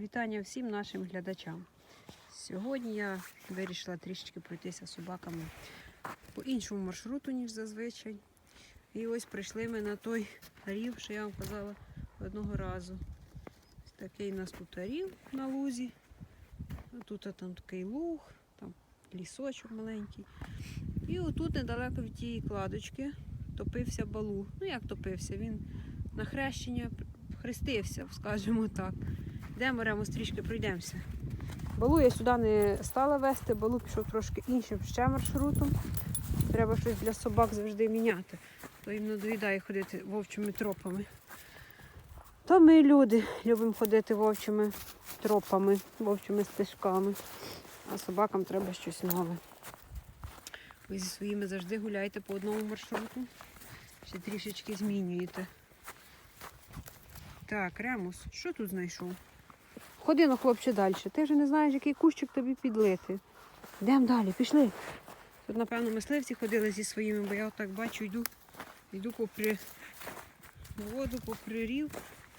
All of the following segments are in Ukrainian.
Вітання всім нашим глядачам. Сьогодні я вирішила трішечки пройтися собаками по іншому маршруту, ніж зазвичай. І ось прийшли ми на той рів, що я вам казала одного разу. Такий у нас тут рів на лузі. Тут там такий луг, там лісочок маленький. І отут недалеко від тієї кладочки топився балу. Ну як топився? Він на хрещення хрестився, скажімо так. Йдемо, Ремо, стрічки пройдемося. Балу я сюди не стала вести, балу пішов трошки іншим ще маршрутом. Треба щось для собак завжди міняти. То їм надоїдає ходити вовчими тропами. То ми люди любимо ходити вовчими тропами, вовчими стежками. А собакам треба щось нове. Ви зі своїми завжди гуляєте по одному маршруту. Ще трішечки змінюєте. Так, Ремус, що тут знайшов? Ходи ну, хлопче, далі. Ти вже не знаєш, який кущик тобі підлити. Йдемо далі, пішли. Тут, напевно, мисливці ходили зі своїми, бо я отак бачу, йду, йду попри воду, попри рів.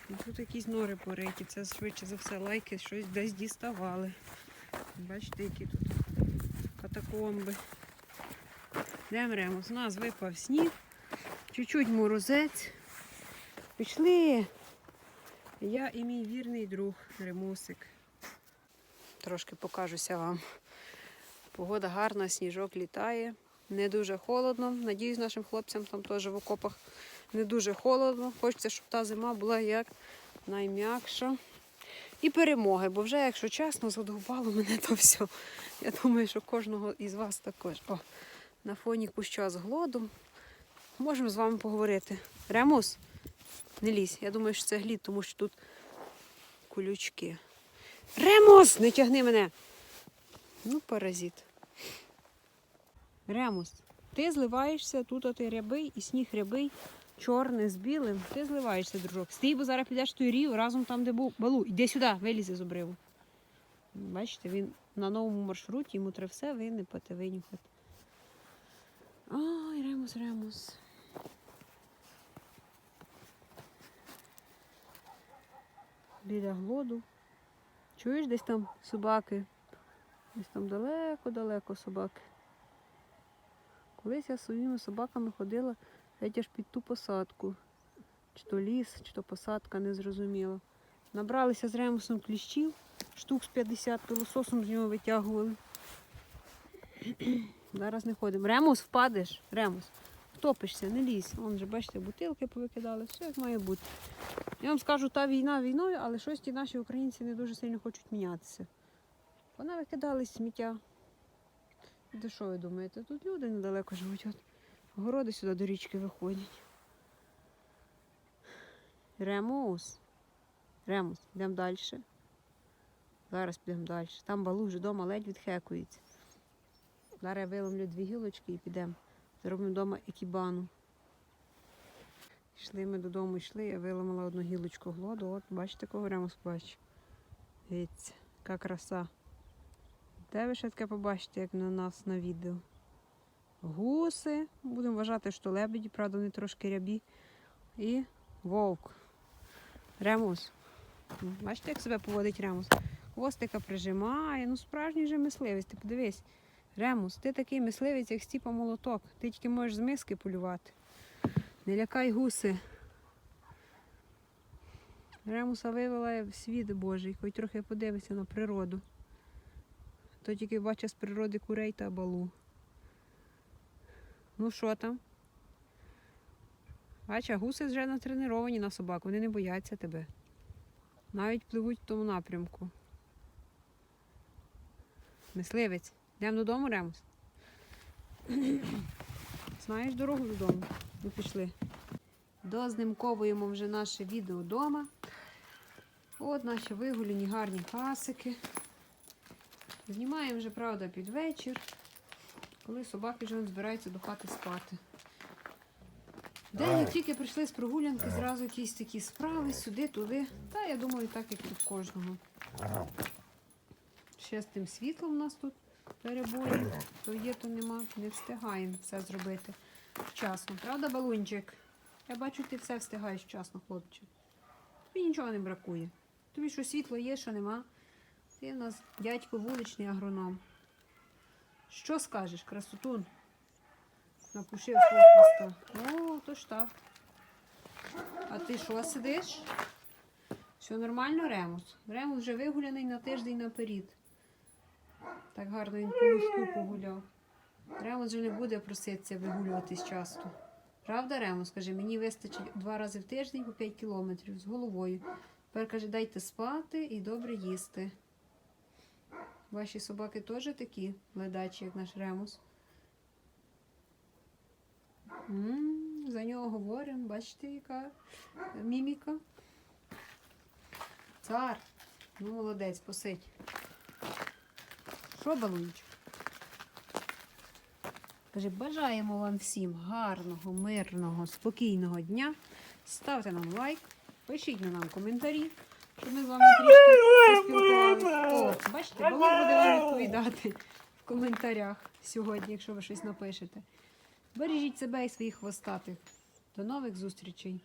І тут якісь нори пориті. Це швидше за все лайки щось десь діставали. Бачите, які тут катакомби. Йдемо, Ремус. У нас випав сніг, чуть-чуть морозець. Пішли. Я і мій вірний друг Ремусик. Трошки покажуся вам. Погода гарна, сніжок літає. Не дуже холодно. Надіюсь, нашим хлопцям там теж в окопах не дуже холодно. Хочеться, щоб та зима була як найм'якша. І перемоги, бо вже, якщо чесно, задовбало мене то все. Я думаю, що кожного із вас також. О, на фоні куща з глодом. Можемо з вами поговорити. Ремус, не лізь. Я думаю, що це глід, тому що тут колючки. Ремус! Не тягни мене! Ну, паразит. Ремус, ти зливаєшся, тут от рябий, і сніг рябий, чорний з білим. Ти зливаєшся, дружок. Стій, бо зараз підеш той рів разом там, де був балу. Іди сюди, вилізи з обриву. Бачите, він на новому маршруті, йому треба все винипати, винюхати. Ой, Ремус, Ремус. Біля глоду. Чуєш десь там собаки? Десь там далеко-далеко собаки. Колись я зі своїми собаками ходила геть аж під ту посадку. Чи то ліс, чи то посадка, не зрозуміло. Набралися з ремусом кліщів, штук з 50 пилососом з нього витягували. Зараз не ходимо. Ремус, впадеш, Ремус. Втопишся, не лізь. Вон же, бачите, бутилки повикидали, все як має бути. Я вам скажу, та війна війною, але щось ті наші українці не дуже сильно хочуть мінятися. Вона викидали сміття. Де що ви думаєте? Тут люди недалеко живуть. От городи сюди до річки виходять. Ремус. Ремус, йдемо далі. Зараз підемо далі. Там балу вже вдома ледь відхекується. Зараз я виломлю дві гілочки і підемо. Зробимо вдома екібану. Йшли ми додому, йшли, я виламала одну гілочку глоду. От, бачите, кого ремус бачить. Дивіться, яка краса. Де ви ще таке побачите, як на нас на відео? Гуси. Будемо вважати, що лебеді, правда, вони трошки рябі. І вовк. Ремус. Бачите, як себе поводить ремус? Хвостика прижимає. Ну, справжній же мисливець. Ти подивись. Ремус, ти такий мисливець, як стіпа молоток. Ти тільки можеш з миски полювати. Не лякай гуси. Ремуса вивела в світ Божий, хоч трохи подивися на природу. То тільки бачить з природи курей та балу. Ну що там? Бач, а гуси вже натреновані на собак, вони не бояться тебе. Навіть пливуть в тому напрямку. Мисливець. Йдемо додому, Ремус? Знаєш дорогу додому? Ми пішли. Дознимковуємо вже наше відео вдома. От наші вигуляні гарні пасики. Знімаємо вже, правда, під вечір, коли собаки вже збираються до хати спати. День, як тільки прийшли з прогулянки, зразу якісь такі справи, сюди, туди. Та я думаю, так як і в кожного. Ще з тим світлом у нас тут перебої, то є, то нема. Не встигаємо все зробити вчасно. Правда, балунчик? Я бачу, ти все встигаєш вчасно, хлопчик. Тобі нічого не бракує. Тобі що світло є, що нема. Ти в нас дядько вуличний агроном. Що скажеш, красотун? Напушив хвоста. О, то ж так. А ти що сидиш? Все нормально, Ремус? Ремус вже вигуляний на тиждень наперед. Так гарно він по лужку погуляв. Ремус вже не буде проситися вигулюватись часто. Правда, Ремус? Скаже, мені вистачить два рази в тиждень по 5 кілометрів з головою. Тепер каже, дайте спати і добре їсти. Ваші собаки теж такі ледачі, як наш Ремус. м за нього говоримо, бачите, яка міміка. Цар. Ну, молодець, посидь. Що, балунчик? Каже, бажаємо вам всім гарного, мирного, спокійного дня. Ставте нам лайк, пишіть на нам коментарі, щоб ми з вами трішки. О, бачите, балун буде вам відповідати в коментарях сьогодні, якщо ви щось напишете. Бережіть себе і своїх хвостатих. До нових зустрічей!